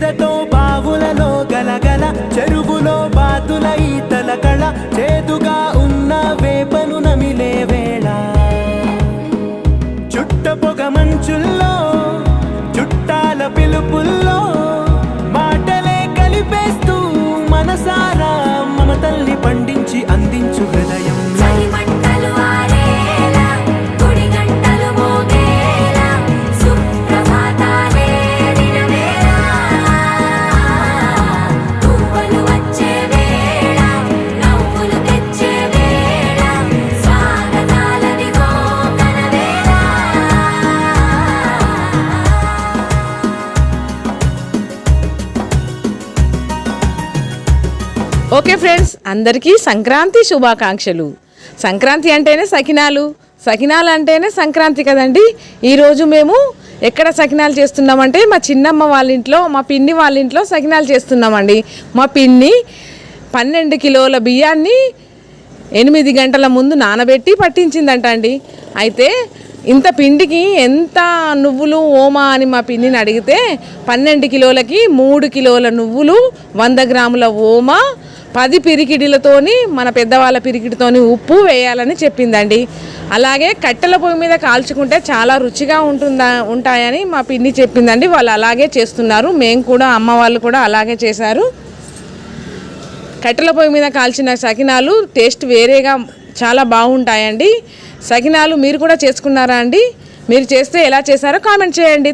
చేదతో బావులలో గలగల చెరువులో బాతుల ఈతల కళ చేదుగా ఉన్న వేపను నమిలే వేళ. చుట్ట పొగ మంచుల్లో ఓకే ఫ్రెండ్స్ అందరికీ సంక్రాంతి శుభాకాంక్షలు. సంక్రాంతి అంటేనే సకినాలు సకినాలు అంటేనే సంక్రాంతి కదండి. ఈరోజు మేము ఎక్కడ సకినాలు చేస్తున్నామంటే మా చిన్నమ్మ వాళ్ళ ఇంట్లో మా పిన్ని వాళ్ళ ఇంట్లో సకినాలు చేస్తున్నామండి. మా పిన్ని పన్నెండు కిలోల బియ్యాన్ని ఎనిమిది గంటల ముందు నానబెట్టి పట్టించిందంట అండి అయితే ఇంత పిండికి ఎంత నువ్వులు ఓమా అని మా పిన్నిని అడిగితే పన్నెండు కిలోలకి మూడు కిలోల నువ్వులు వంద గ్రాముల ఓమా పది పిరికిడిలతోని మన పెద్దవాళ్ళ పిరికిడితోని ఉప్పు వేయాలని చెప్పిందండి. అలాగే కట్టెల పొయ్యి మీద కాల్చుకుంటే చాలా రుచిగా ఉంటుందా ఉంటాయని మా పిన్ని చెప్పిందండి. వాళ్ళు అలాగే చేస్తున్నారు. మేము కూడా అమ్మ వాళ్ళు కూడా అలాగే చేశారు. కట్టెల పొయ్యి మీద కాల్చిన సకినాలు టేస్ట్ వేరేగా చాలా బాగుంటాయండి. సకినాలు మీరు కూడా చేసుకున్నారా అండి? మీరు చేస్తే ఎలా చేశారో కామెంట్ చేయండి.